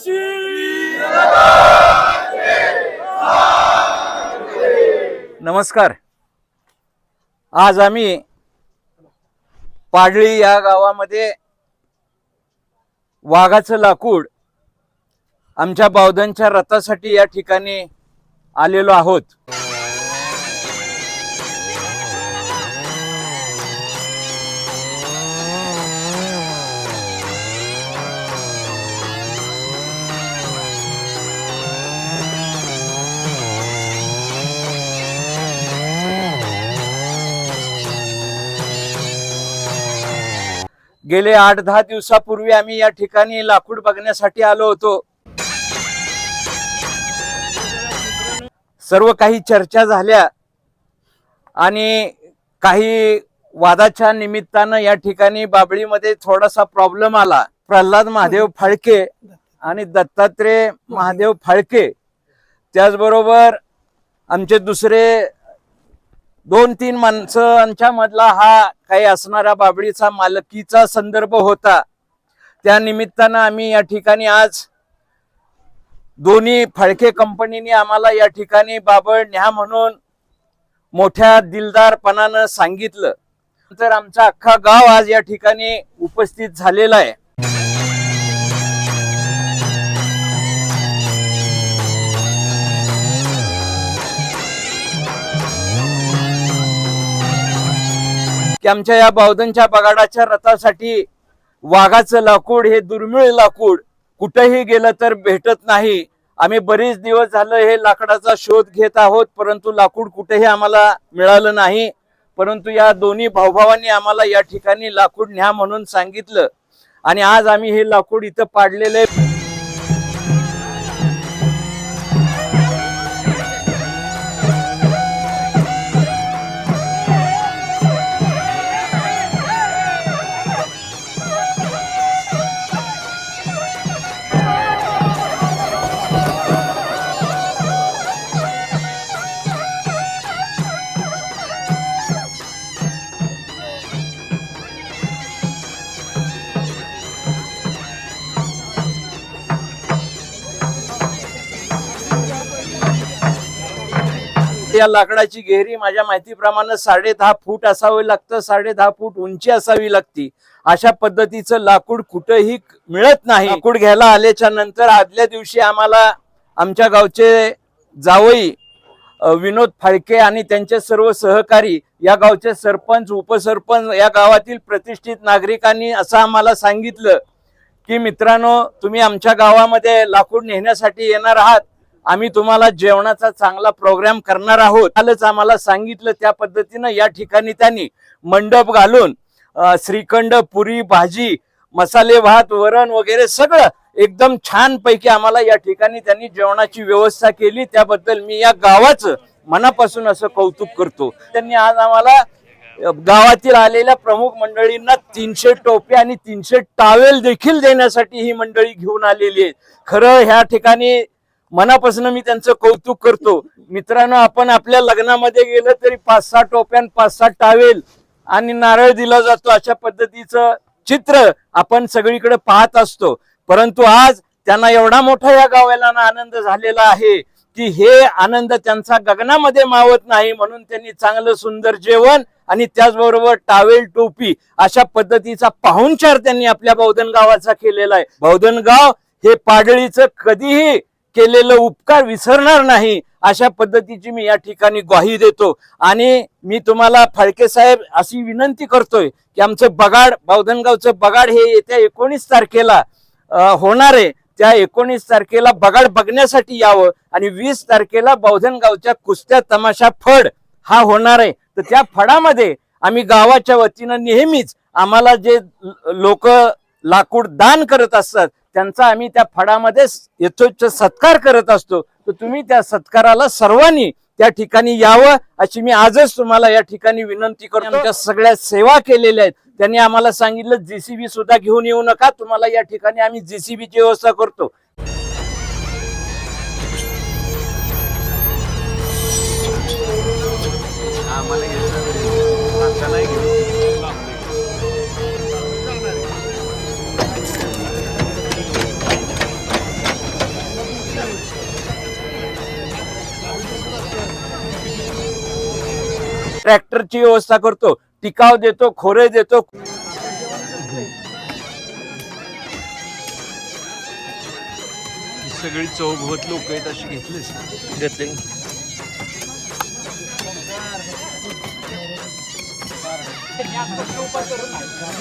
काशी नमस्कार. आज आम्ही पाडळी या गावामध्ये वाघाचं लाकूड आमच्या बावधनच्या रथासाठी या ठिकाणी आलेलो आहोत. गेले आठ दहा दिवसापूर्वी आम्ही या ठिकाणी लाकूड बघण्यासाठी आलो होतो. सर्व काही चर्चा झाल्या आणि काही वादाच्या निमित्तानं या ठिकाणी बाबळीमध्ये थोडासा प्रॉब्लेम आला. प्रल्हाद महादेव फाळके आणि दत्तात्रय महादेव फाळके. त्याचबरोबर आमचे दुसरे दोन तीन माणसांच्या मधला हा काही असणाऱ्या बाबळीचा मालकीचा संदर्भ होता. त्या निमित्तानं आम्ही या ठिकाणी आज दोन्ही फाळके कंपनीने आम्हाला या ठिकाणी बाबळ न्या म्हणून मोठ्या दिलदारपणानं सांगितलं. तर आमचा अख्खा गाव आज या ठिकाणी उपस्थित झालेला आहे. की आमच्या या बावधनच्या बगाडाच्या रथासाठी वाघाचं लाकूड हे दुर्मिळ लाकूड कुठेही गेलं तर भेटत नाही. आम्ही बरेच दिवस झालं हे लाकडाचा शोध घेत आहोत परंतु लाकूड कुठेही आम्हाला मिळालं नाही. परंतु या दोन्ही भाऊभावांनी आम्हाला या ठिकाणी लाकूड न्या म्हणून सांगितलं. आणि आज आम्ही हे लाकूड इथं पाडलेले या लाकडाची गेहरी माझ्या माहितीप्रमाणे साडे दहा फूट असावं लागतं साडे दहा फूट उंची असावी लागती. अशा पद्धतीचं लाकूड कुठंही मिळत नाही. लाकूड घ्यायला आल्याच्यानंतर आदल्या दिवशी आम्हाला आमच्या गावचे जावई विनोद फाळके आणि त्यांचे सर्व सहकारी या गावचे सरपंच उपसरपंच या गावातील प्रतिष्ठित नागरिकांनी असं आम्हाला सांगितलं की मित्रांनो तुम्ही आमच्या गावामध्ये लाकूड नेण्यासाठी येणार आहात. आम्ही तुम्हाला जेवणाचा चांगला प्रोग्राम करणार आहोत. कालच आम्हाला सांगितलं त्या पद्धतीनं या ठिकाणी त्यांनी मंडप घालून श्रीखंड पुरी भाजी मसाले भात वरण वगैरे सगळं एकदम छान पैकी आम्हाला या ठिकाणी त्यांनी जेवणाची व्यवस्था केली. त्याबद्दल मी या गावाचं मनापासून असं कौतुक करतो. त्यांनी आज आम्हाला गावातील आलेल्या प्रमुख मंडळींना तीनशे टोपे आणि तीनशे टावेल देखील देण्यासाठी ही मंडळी घेऊन आलेली आहे. खरं ह्या ठिकाणी मनापासून मी त्यांचं कौतुक करतो. मित्रांनो आपण आपल्या लग्नामध्ये गेलं तरी पाच सहा टोप्यान पाच सहा टावेल आणि नारळ दिला जातो. अशा पद्धतीचं चित्र आपण सगळीकडे पाहत असतो. परंतु आज त्यांना एवढा मोठा या गावाला आनंद झालेला आहे की हे आनंद त्यांचा गगनामध्ये मावत नाही म्हणून त्यांनी चांगलं सुंदर जेवण आणि त्याचबरोबर टावेल टोपी अशा पद्धतीचा पाहुणचार त्यांनी आपल्या बौद्धन गावाचा केलेला आहे. बौद्धन गाव हे पाडळीचं कधीही केलेलं उपकार विसरणार नाही अशा पद्धतीची मी या ठिकाणी ग्वाही देतो. आणि मी तुम्हाला फाळके साहेब अशी विनंती करतोय की आमचं बगाड बावधनगावचं बगाड हे येत्या एकोणीस तारखेला होणार आहे. त्या एकोणीस तारखेला बगाड बघण्यासाठी यावं आणि वीस तारखेला बावधनगावच्या कुस्त्या तमाशा फड हा होणार आहे. तर त्या फडामध्ये आम्ही गावाच्या वतीनं नेहमीच आम्हाला जे लोक लाकूड दान करत असतात त्यांचा आम्ही त्या फडामध्ये यथोच्च सत्कार करत असतो. तर तुम्ही त्या सत्काराला सर्वांनी त्या ठिकाणी यावं अशी मी आजच तुम्हाला या ठिकाणी विनंती करतो. आमच्या सगळ्या सेवा केलेल्या आहेत. त्यांनी आम्हाला सांगितलं जेसीबी सुद्धा घेऊन येऊ नका. तुम्हाला या ठिकाणी आम्ही जेसीबीची व्यवस्था करतो. ट्रॅक्टरची व्यवस्था करतो टिकाव देतो खोरे देतो. सगळी चौभवत लोक आहेत अशी घेतलीस? घेतले.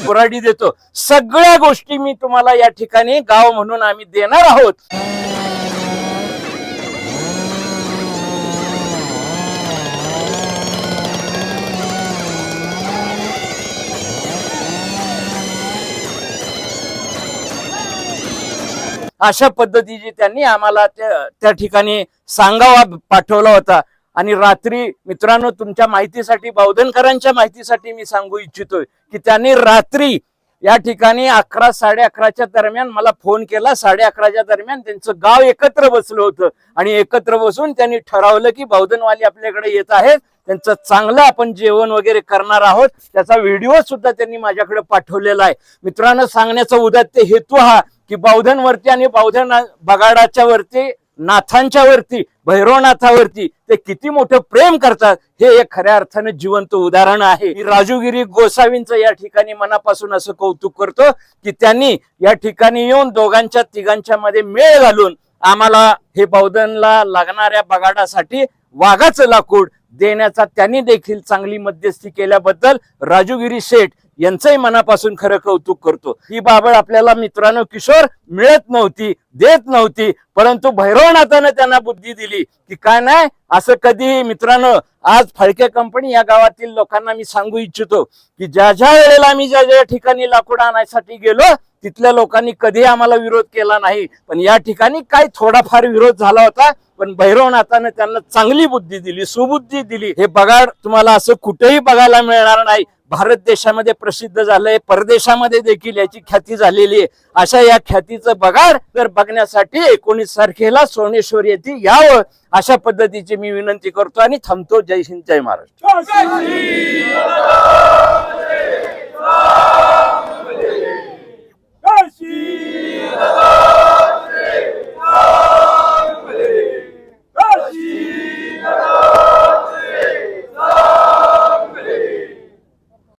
कुराडी देतो. सगळ्या गोष्टी मी तुम्हाला या ठिकाणी गाव म्हणून आम्ही देणार आहोत. अशा पद्धतीची त्यांनी आम्हाला त्या त्या ठिकाणी सांगावा पाठवला होता. आणि रात्री मित्रांनो तुमच्या माहितीसाठी बावधनकरांच्या माहितीसाठी मी सांगू इच्छितोय की त्यांनी रात्री या ठिकाणी अकरा साडे अकराच्या दरम्यान मला फोन केला. साडे अकराच्या दरम्यान त्यांचं गाव एकत्र बसलं होतं. आणि एकत्र बसून त्यांनी ठरवलं की बावधनवाली आपल्याकडे येत आहेत. त्यांचं चांगलं आपण जेवण वगैरे करणार आहोत. त्याचा व्हिडिओ सुद्धा त्यांनी माझ्याकडे पाठवलेला आहे. मित्रांनो सांगण्याचा उदात्त हेतू हा की बावधनवरती आणि बावधन बगाडाच्या वरती नाथांच्या वरती भैरवनाथावरती ते किती मोठं प्रेम करतात हे एक खऱ्या अर्थानं जिवंत उदाहरण आहे. राजूगिरी गोसावींचं या ठिकाणी मनापासून असं कौतुक करतो की त्यांनी या ठिकाणी येऊन दोघांच्या तिघांच्या मध्ये मेळ घालून आम्हाला हे बौद्धनला लागणाऱ्या बगाडासाठी वाघाचं लाकूड देण्याचा त्यांनी देखील चांगली मध्यस्थी केल्याबद्दल राजूगिरी शेठ यांचंही मनापासून खरं कौतुक करतो. ही बाबळ आपल्याला मित्रांनो किशोर मिळत नव्हती देत नव्हती परंतु भैरवनाथानं त्यांना बुद्धी दिली की काय नाही असं कधीही मित्रांनो आज फळके कंपनी या गावातील लोकांना मी सांगू इच्छितो की ज्या ज्या वेळेला मी ज्या ज्या ठिकाणी लाकूड आणायसाठी गेलो तिथल्या लोकांनी कधी आम्हाला विरोध केला नाही. पण या ठिकाणी काय थोडाफार विरोध झाला होता. पण भैरवनाथानं त्यांना चांगली बुद्धी दिली सुबुद्धी दिली. हे बगाड तुम्हाला असं कुठेही बघायला मिळणार नाही. भारत देशामध्ये प्रसिद्ध झालंय. परदेशामध्ये देखील याची ख्याती झालेली आहे. अशा या ख्यातीचं बगाड तर बघण्यासाठी एकोणीस तारखेला सोनेश्वर येथे यावं अशा पद्धतीची मी विनंती करतो आणि थांबतो. जय हिंद जय महाराष्ट्र.